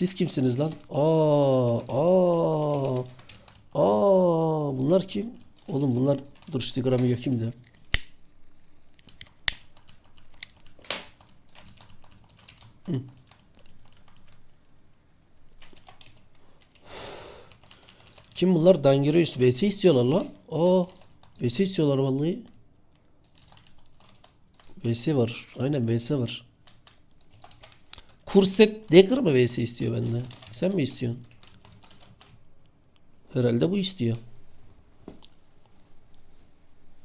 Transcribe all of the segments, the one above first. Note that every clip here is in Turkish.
Siz kimsiniz lan? Aa, aa, aa, bunlar kim? Oğlum bunlar dur Instagram'ı yakayım da. Kim bunlar? Dangireus VS istiyorlar lan. Aa, VS istiyorlar vallahi. VS var. Aynen VS var. Kurset Dagger mı VS istiyor benden? Sen mi istiyorsun? Herhalde bu istiyor.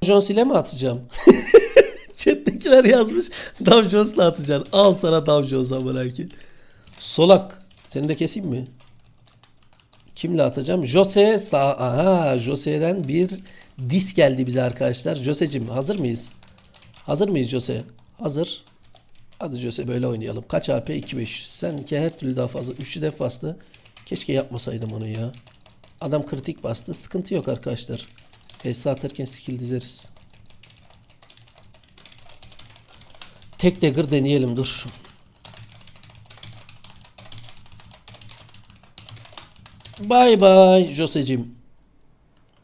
Jones ile mi atacağım? Chat'tekiler yazmış. Dow Jones'la atacaksın. Al sana Dow Jones amına. Solak. Seni de keseyim mi? Kimle atacağım? Jose sağ. Aha, Jose'den bir dis geldi bize arkadaşlar. Jose'cim hazır mıyız? Hazır mıyız Jose? Hazır. Hadi Jose böyle oynayalım. Kaç AP? 2500. Seninki her türlü daha fazla. 3'ü def bastı. Keşke yapmasaydım onu ya. Adam kritik bastı. Sıkıntı yok arkadaşlar. HS atarken skill dizeriz. Tek dagger deneyelim dur. Bay bay Jose'cim.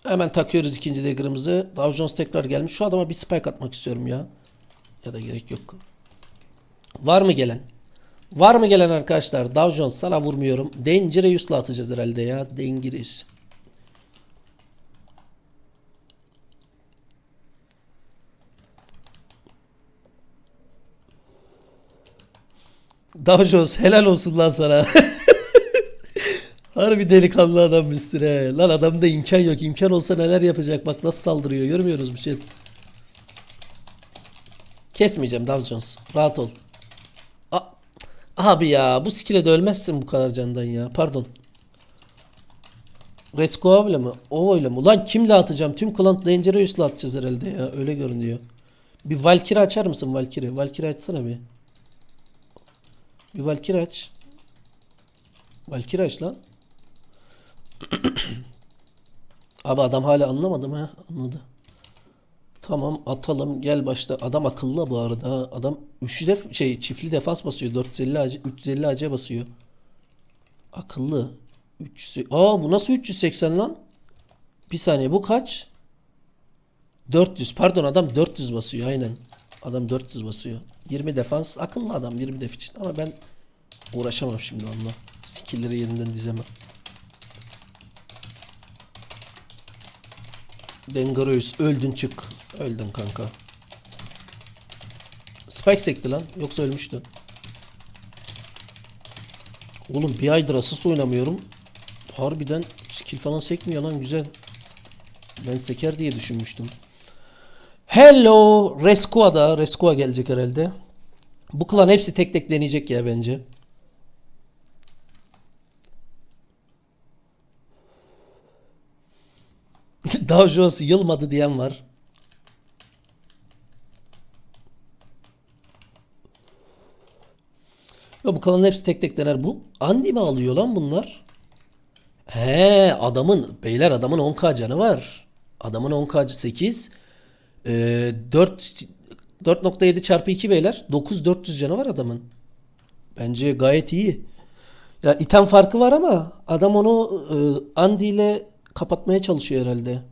Hemen takıyoruz ikinci dagger'ımızı. Dow Jones tekrar gelmiş. Şu adama bir spike atmak istiyorum ya. Ya da gerek yok. Var mı gelen? Var mı gelen arkadaşlar? Dow Jones sana vurmuyorum. Dangerous'la atacağız herhalde ya. Dangerous. Dow Jones helal olsun lan sana. Harbi delikanlı adammışsın he. Lan adamda imkan yok. İmkan olsa neler yapacak. Bak nasıl saldırıyor. Görmüyoruz bir şey. Kesmeyeceğim Dow Jones. Rahat ol. A- Abi ya bu skill'e de ölmezsin bu kadar candan ya. Pardon. Resko öyle mi? O öyle mi? Ulan kimle atacağım? Tüm Clan Dangerous'la atacağız herhalde ya. Öyle görünüyor. Bir Valkyrie açar mısın Valkyrie? Valkyrie açsana bir. Bir Valkyrie aç. Valkyrie aç lan. Abi adam hala anlamadı mı? Anladı. Tamam atalım gel başla. Adam akıllı bu arada. Adam üçlü def şey çiftli defans basıyor. 450 AC 350 AC basıyor. Akıllı. 300 Aa bu nasıl 380 lan? Bir saniye bu kaç? 400. Pardon adam 400 basıyor aynen. Adam 400 basıyor. 20 defans. Akıllı adam 20 def için. Ama ben uğraşamam şimdi onunla. Skill'leri yeniden dizemem. Dengaroyuz. Öldün çık. Öldün kanka. Spike sekti lan. Yoksa ölmüştü. Oğlum bir aydır asist oynamıyorum. Harbiden skill falan sekmiyor lan güzel. Ben seker diye düşünmüştüm. Hello Rescua'da. Rescua gelecek herhalde. Bu klan hepsi tek tek deneyecek ya bence. Dow Jones yılmadı diyen var. Ya bu kalan hepsi tek tek dener. Bu Andy mi alıyor lan bunlar? He adamın beyler adamın 10k canı var. Adamın 10k 8 e, 4 4.7 çarpı 2 beyler 9 400 canı var adamın. Bence gayet iyi. Ya item farkı var ama adam onu e, Andy ile kapatmaya çalışıyor herhalde.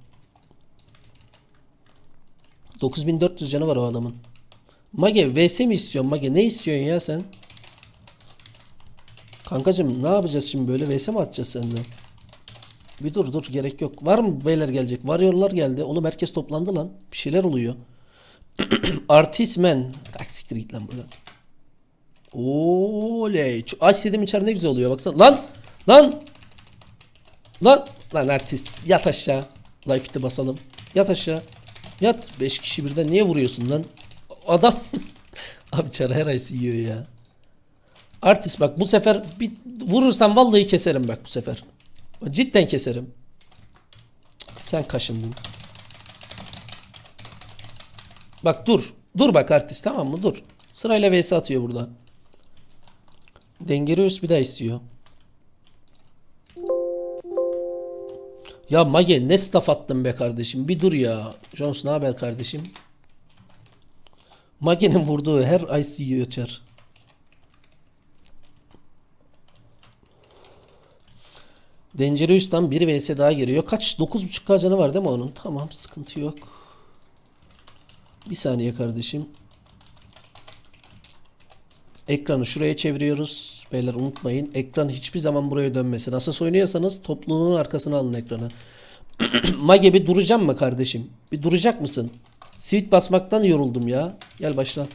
9400 canı var o adamın. Mage vs mi istiyorsun Mage? Ne istiyorsun ya sen? Kankacım ne yapacağız şimdi böyle vs mi atacağız seninle? Bir dur dur gerek yok. Var mı beyler gelecek? Varyorlar geldi. Oğlum herkes toplandı lan. Bir şeyler oluyor. Artist man. Kalk siktir git lan buradan. Oley. Aç dedim içeride ne güzel oluyor baksana. Lan! Lan! Lan! Lan artist. Yat aşağı. Life hit'i basalım. Yat aşağı. Yat. 5 kişi birden niye vuruyorsun lan? Adam. Abi çara her ay yiyor ya. Artist bak bu sefer bir vurursan vallahi keserim bak bu sefer. Cidden keserim. Sen kaşındın. Bak dur. Dur bak artist tamam mı? Dur. Sırayla vs atıyor burada. Dengerius bir daha istiyor. Ya Mage ne staff attın be kardeşim. Bir dur ya. Jones ne haber kardeşim? Mage'nin vurduğu her IC'yi öter. Dangerous'tan bir vs daha geliyor. Kaç? 9.5k canı var değil mi onun? Tamam sıkıntı yok. Bir saniye kardeşim. Ekranı şuraya çeviriyoruz. Beyler unutmayın. Ekran hiçbir zaman buraya dönmesin. Asas oynuyorsanız topluluğun arkasına alın ekranı. Mage bir duracağım mı kardeşim? Bir duracak mısın? Switch basmaktan yoruldum ya. Gel başla.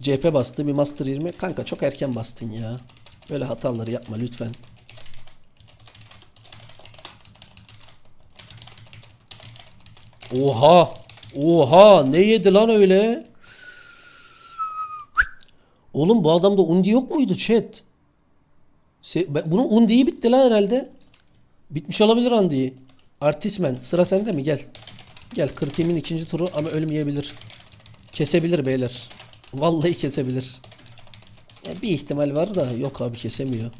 CP bastı bir Master 20. Kanka çok erken bastın ya. Böyle hataları yapma lütfen. Oha! Oha! Ne yedi lan öyle? Oğlum bu adamda undi yok muydu chat? Se- bunun undiyi bitti lan herhalde. Bitmiş olabilir undiyi. Artismen sıra sende mi? Gel. Gel kritiğimin ikinci turu ama ölmeyebilir. Kesebilir beyler. Vallahi kesebilir. Ya bir ihtimal var da yok abi kesemiyor.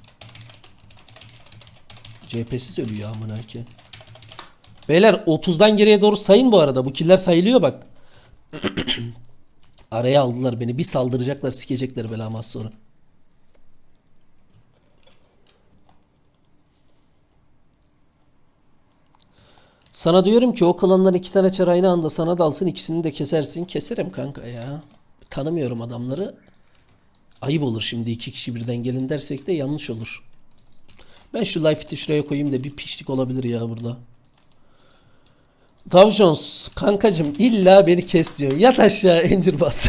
CHP'siz ölüyor amına ki. Beyler 30'dan geriye doğru sayın bu arada. Bu killer sayılıyor bak. Araya aldılar beni. Bir saldıracaklar, sikecekler belamı az sonra. Sana diyorum ki o klandan iki tane çar aynı anda sana dalsın ikisini de kesersin. Keserim kanka ya. Tanımıyorum adamları. Ayıp olur şimdi iki kişi birden gelin dersek de yanlış olur. Ben şu Life'iti şuraya koyayım da bir pişlik olabilir ya burada. Jones kankacım illa beni kes diyor. Yat aşağı incir bastı.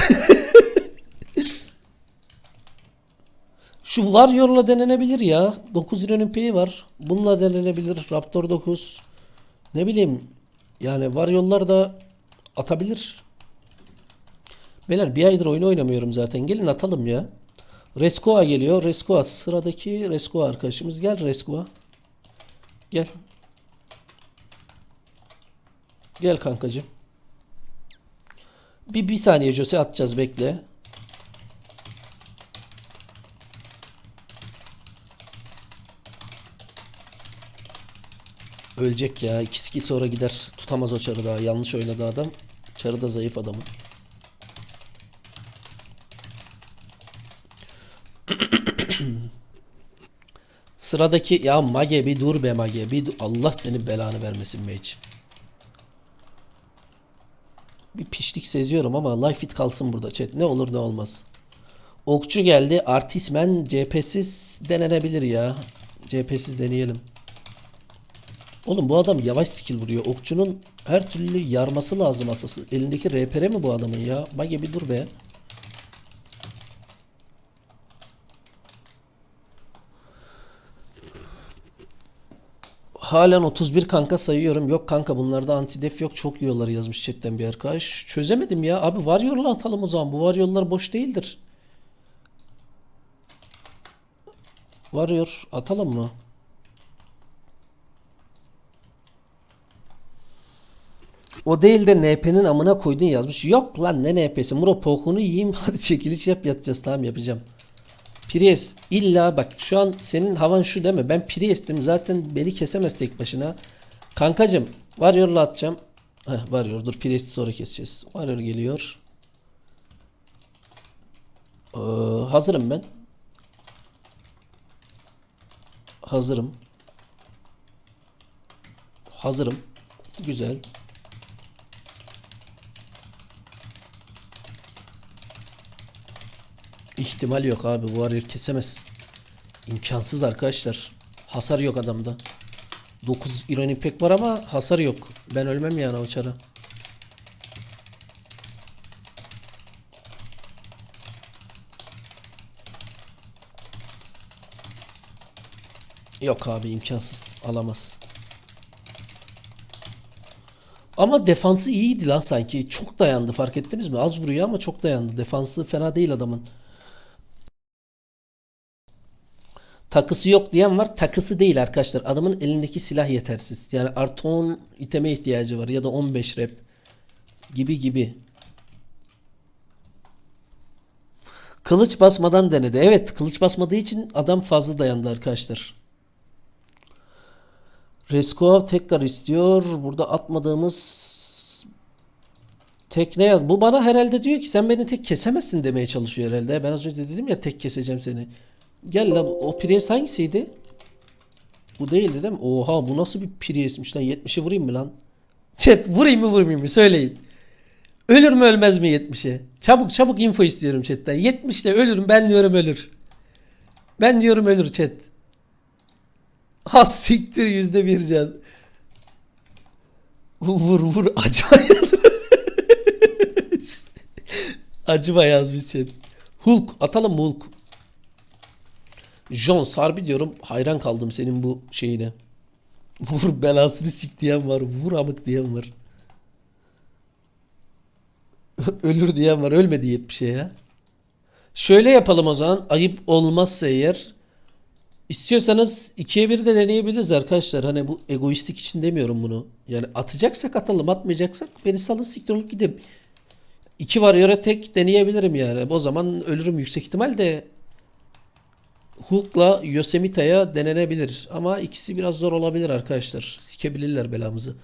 Şu Warrior'la denenebilir ya. 9 liranın peyi var. Bununla denenebilir. Raptor 9. Ne bileyim. Yani Warrior'lar da atabilir. Beyler bir aydır oyun oynamıyorum zaten. Gelin atalım ya. Reskoa geliyor. Reskoa sıradaki Reskoa arkadaşımız. Gel Reskoa. Gel. Gel kankacığım. Bir, bir saniye Jose atacağız bekle. Ölecek ya. 2 sonra gider. Tutamaz o çarı daha. Yanlış oynadı adam. Çarı da zayıf adamın. Sıradaki ya Mage bir dur be Mage. Bir. Allah senin belanı vermesin Mage. Bir pişlik seziyorum ama life fit kalsın burada chat. Ne olur ne olmaz. Okçu geldi. Artismen CHP'siz denenebilir ya. CHP'siz deneyelim. Oğlum bu adam yavaş skill vuruyor. Okçunun her türlü yarması lazım asası. Elindeki RPR mi bu adamın ya? Mage bir dur be. Halen 31 kanka sayıyorum. Yok kanka bunlarda antidef yok. Çok yiyorlar yazmış chatten bir arkadaş. Çözemedim ya. Abi Warrior'la atalım o zaman. Bu Warrior'lar boş değildir. Warrior atalım mı? O değil de NP'nin amına koydun yazmış. Yok lan ne NP'si? Muro pokunu yiyeyim. Hadi çekiliş yap yatacağız. Tamam yapacağım. Priest illa bak şu an senin havan şu deme. Ben Priest'im zaten beni kesemez tek başına. Kankacım Warrior'la atacağım. Heh, Warrior dur Priest'i sonra keseceğiz. Warrior geliyor. Ee, hazırım ben. Hazırım. Hazırım. Güzel. İhtimal yok abi. Bu Warrior kesemez. İmkansız arkadaşlar. Hasar yok adamda. 9 ironi pek var ama hasar yok. Ben ölmem yani o çara. Yok abi imkansız. Alamaz. Ama defansı iyiydi lan sanki. Çok dayandı fark ettiniz mi? Az vuruyor ama çok dayandı. Defansı fena değil adamın. Takısı yok diyen var. Takısı değil arkadaşlar. Adamın elindeki silah yetersiz. Yani artı 10 iteme ihtiyacı var. Ya da 15 rep. Gibi gibi. Kılıç basmadan denedi. Evet kılıç basmadığı için adam fazla dayandı arkadaşlar. Reskov tekrar istiyor. Burada atmadığımız tek ne yaz? Bu bana herhalde diyor ki sen beni tek kesemezsin demeye çalışıyor herhalde. Ben az önce dedim ya tek keseceğim seni. Gel la o Prius hangisiydi? Bu değildi değil mi? Oha bu nasıl bir Prius'miş lan? 70'i vurayım mı lan? Chat vurayım mı vurmayayım mı? Söyleyin. Ölür mü ölmez mi 70'e? Çabuk çabuk info istiyorum chatten. 70'te ölürüm ben diyorum ölür. Ben diyorum ölür chat. Ha siktir yüzde bir can. Vur vur acıma yazmış. acıma yazmış chat. Hulk atalım Hulk? Jones harbi diyorum hayran kaldım senin bu şeyine. Vur belasını sik diyen var. Vur amık diyen var. Ölür diyen var. Ölmedi 70'e ya. Şöyle yapalım o zaman. Ayıp olmazsa eğer. İstiyorsanız ikiye bir de deneyebiliriz arkadaşlar. Hani bu egoistik için demiyorum bunu. Yani atacaksak atalım. Atmayacaksak beni salın siktir olup gideyim. İki var yöre tek deneyebilirim yani. O zaman ölürüm yüksek ihtimal de Hulk'la Yosemita'ya denenebilir. Ama ikisi biraz zor olabilir arkadaşlar. Sikebilirler belamızı.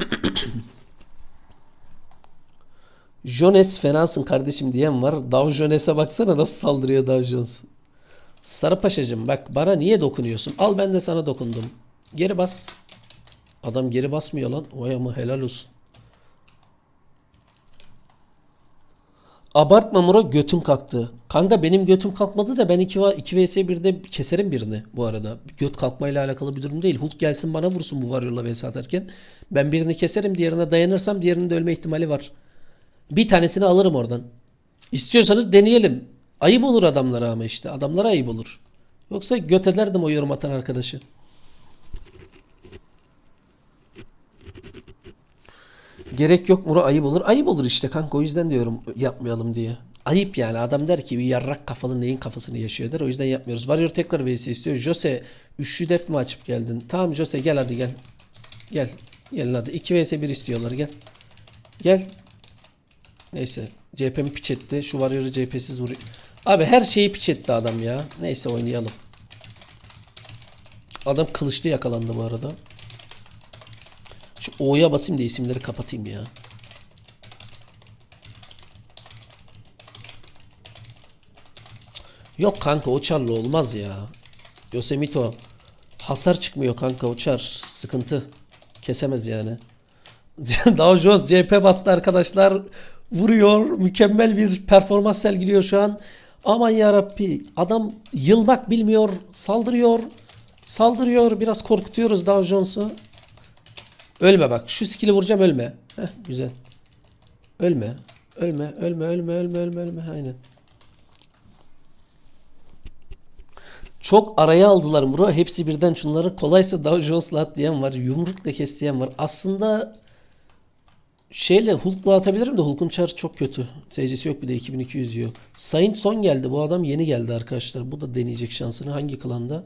Jones fenasın kardeşim diyen var. Dow Jones'e baksana nasıl saldırıyor Dow Jones. Sarı paşacım bak bana niye dokunuyorsun? Al ben de sana dokundum. Geri bas. Adam geri basmıyor lan. Oy ama helal olsun. Abartma Muro götüm kalktı. Kanka benim götüm kalkmadı da ben 2, 2 vs 1'de keserim birini bu arada. Göt kalkmayla alakalı bir durum değil. Hulk gelsin bana vursun bu Warrior'la vs atarken. Ben birini keserim diğerine dayanırsam diğerinin de ölme ihtimali var. Bir tanesini alırım oradan. İstiyorsanız deneyelim. Ayıp olur adamlara ama işte. Adamlara ayıp olur. Yoksa göt ederdim o yorum atan arkadaşı. Gerek yok Muro ayıp olur. Ayıp olur işte kanka o yüzden diyorum yapmayalım diye. Ayıp yani adam der ki bir yarrak kafalı neyin kafasını yaşıyor der. O yüzden yapmıyoruz. Warrior tekrar vs istiyor. Jose üçlü def mi açıp geldin? Tamam Jose gel hadi gel. Gel. Gelin hadi. 2 vs 1 istiyorlar gel. Gel. Neyse. CHP'mi piç etti. Şu Warrior'ı CHP'siz vuruyor. Abi her şeyi piç etti adam ya. Neyse oynayalım. Adam kılıçlı yakalandı bu arada. Şu O'ya basayım da isimleri kapatayım ya. Yok kanka o çarlı olmaz ya. Yosemito. Hasar çıkmıyor kanka o çar. Sıkıntı. Kesemez yani. Dow Jones CHP bastı arkadaşlar. Vuruyor. Mükemmel bir performans sergiliyor şu an. Aman yarabbi. Adam yılmak bilmiyor. Saldırıyor. Saldırıyor. Biraz korkutuyoruz Dow Jones'u. Ölme bak. Şu skill'i vuracağım ölme. Heh, güzel. Ölme. Ölme. Ölme. Ölme. Ölme. Ölme. Ölme. Aynen. Çok araya aldılar bro. Hepsi birden şunları kolaysa Dow Jones'la at diyen var. Yumrukla kes diyen var. Aslında şeyle Hulk'la atabilirim de Hulk'un çar çok kötü. SC'si yok bir de 2200 yiyor. Saint son geldi. Bu adam yeni geldi arkadaşlar. Bu da deneyecek şansını. Hangi klanda?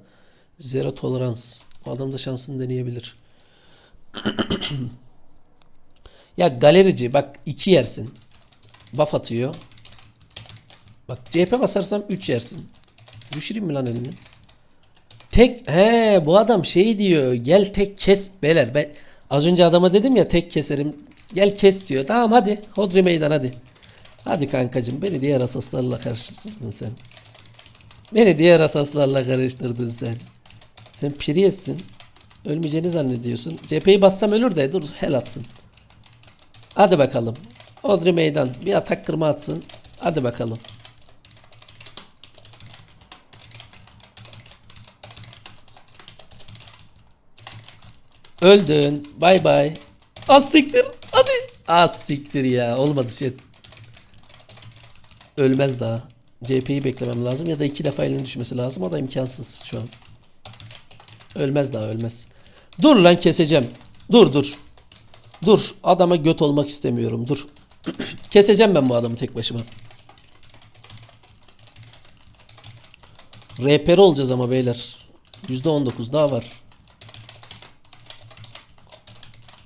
Zero Tolerance. Bu adam da şansını deneyebilir. ya galerici bak iki yersin. Buff atıyor. Bak CHP basarsam 3 yersin. Düşüreyim mi lan elini? Tek he bu adam şey diyor. Gel tek kes beler. Ben az önce adama dedim ya tek keserim. Gel kes diyor. Tamam hadi. Hodri meydan hadi. Hadi kankacım beni diğer asaslarla karıştırdın sen. Beni diğer asaslarla karıştırdın sen. Sen Prius'sin. Ölmeyeceğini zannediyorsun. Cepheyi bassam ölür de dur hel atsın. Hadi bakalım. Hodri meydan. Bir atak kırma atsın. Hadi bakalım. Öldün. Bay bay. Az siktir. Hadi. Az siktir ya. Olmadı şey. Ölmez daha. CHP'yi beklemem lazım ya da iki defa elinin düşmesi lazım. O da imkansız şu an. Ölmez daha ölmez. Dur lan keseceğim. Dur dur. Dur. Adama göt olmak istemiyorum. Dur. keseceğim ben bu adamı tek başıma. RPR olacağız ama beyler. %19 daha var.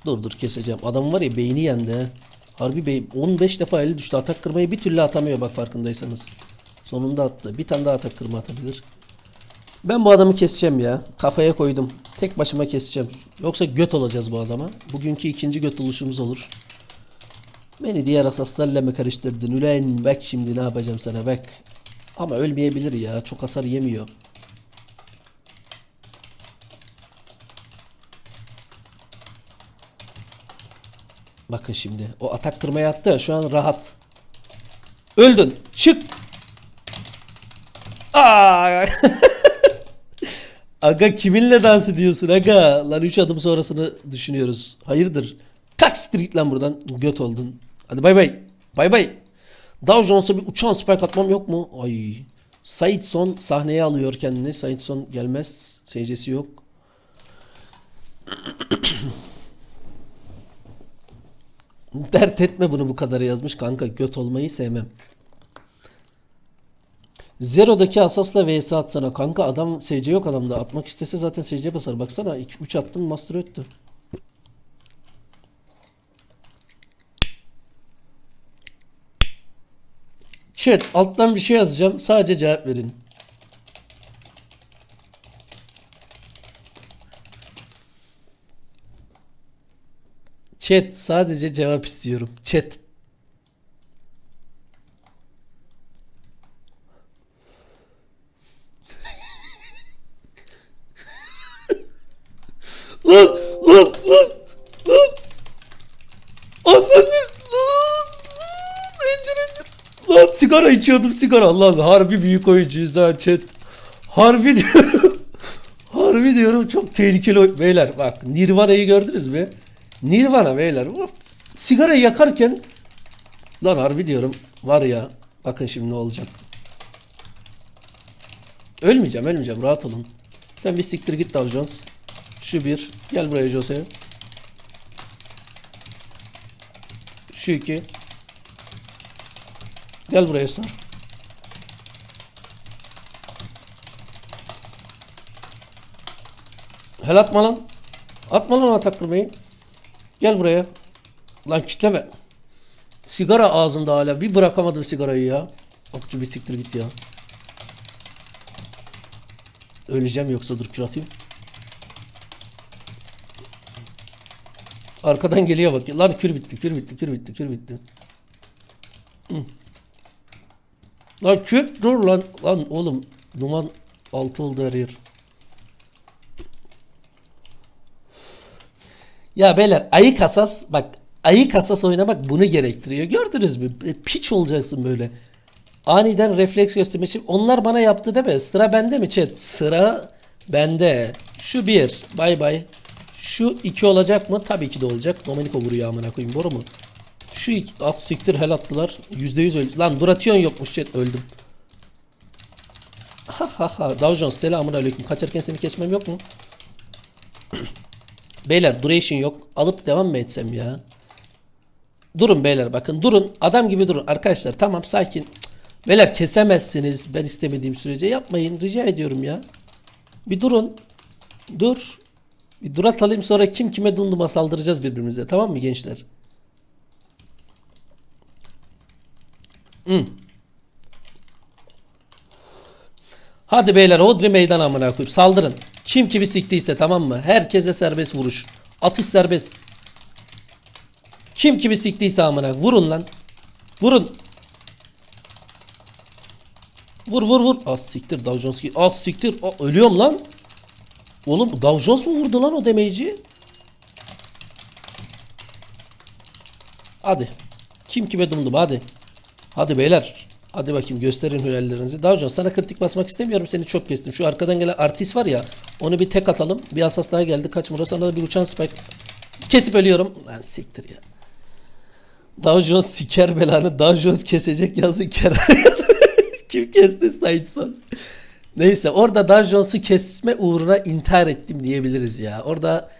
Dur dur keseceğim. Adam var ya beyni yendi. Harbi bey 15 defa eli düştü. Atak kırmayı bir türlü atamıyor bak farkındaysanız. Sonunda attı. Bir tane daha atak kırma atabilir. Ben bu adamı keseceğim ya. Kafaya koydum. Tek başıma keseceğim. Yoksa göt olacağız bu adama. Bugünkü ikinci göt oluşumuz olur. Beni diğer asaslarla mı karıştırdın? Ülen bak şimdi ne yapacağım sana bak. Ama ölmeyebilir ya. Çok hasar yemiyor. Bakın şimdi. O atak kırmaya attı ya, şu an rahat. Öldün. Çık. Aa! aga kiminle dans ediyorsun aga? Lan 3 adım sonrasını düşünüyoruz. Hayırdır? Kalk siktir lan buradan. Göt oldun. Hadi bay bay. Bay bay. Dow Jones'a bir uçan spike atmam yok mu? Ay. Said Son sahneye alıyor kendini. Said Son gelmez. Seyircisi yok. Dert etme bunu bu kadar yazmış kanka. Göt olmayı sevmem. Zero'daki asasla vs atsana. Kanka adam SC yok adamda. Atmak istese zaten SC basar. Baksana 2-3 attım master öttü. Chat alttan bir şey yazacağım. Sadece cevap verin. Chat sadece cevap istiyorum. Chat. Lan lan lan lan. Anladın lan sigara içiyordum sigara. Lan harbi büyük oyuncuyuz ha chat. Harbi diyorum. Harbi diyorum çok tehlikeli beyler bak Nirvana'yı gördünüz mü? Nirvana beyler. Uf, Sigarayı yakarken lan harbi diyorum var ya bakın şimdi ne olacak. Ölmeyeceğim ölmeyeceğim rahat olun. Sen bir siktir git Dow Jones. Şu bir. Gel buraya Jose. Şu iki. Gel buraya Star. Hel atma lan. Atma lan atak kırmayı. Gel buraya. Lan kitleme. Sigara ağzımda hala. Bir bırakamadım sigarayı ya. Okçu bir siktir git ya. Öleceğim yoksa dur kür atayım. Arkadan geliyor bak. Lan kür bitti, kür bitti, kür bitti, kür bitti. Lan kür dur lan. Lan oğlum duman altı oldu her yer. Ya beyler ayı kasas bak ayı kasas oynamak bunu gerektiriyor. Gördünüz mü? E, Piç olacaksın böyle. Aniden refleks göstermek için. Onlar bana yaptı değil mi? Sıra bende mi chat? Sıra bende. Şu bir. Bay bay. Şu iki olacak mı? Tabii ki de olacak. Domenico vuruyor amına koyayım. Boru mu? Şu iki. At siktir hel attılar. Yüzde yüz öldü. Lan Duration yokmuş chat. Öldüm. Ha ha ha. Dow Jones selamun aleyküm. Kaçarken seni kesmem yok mu? Beyler duration yok. Alıp devam mı etsem ya? Durun beyler bakın durun. Adam gibi durun. Arkadaşlar tamam sakin. Beyler kesemezsiniz. Ben istemediğim sürece yapmayın. Rica ediyorum ya. Bir durun. Dur. Bir dur atalım sonra kim kime dunduma saldıracağız birbirimize. Tamam mı gençler? Hı. Hadi beyler Hodri meydan amına koyup saldırın. Kim kimi siktiyse tamam mı? Herkese serbest vuruş. Atış serbest. Kim kimi siktiyse amına vurun lan. Vurun. Vur vur vur. Az siktir Dow Jones. Az siktir. Aa, ölüyorum lan. Oğlum Dow Jones mu vurdu lan o demeyici? Hadi. Kim kime dumdum hadi. Hadi beyler. Hadi bakayım gösterin hünerlerinizi. Dow Jones sana kritik basmak istemiyorum. Seni çok kestim. Şu arkadan gelen artist var ya. Onu bir tek atalım. Bir asas daha geldi. Kaç Murat sana da bir uçan spike. Kesip ölüyorum. Lan siktir ya. Dow Jones siker belanı. Dow Jones kesecek yazı kenar. Kim kesti Saitson? Neyse orada Dow Jones'u kesme uğruna intihar ettim diyebiliriz ya. Orada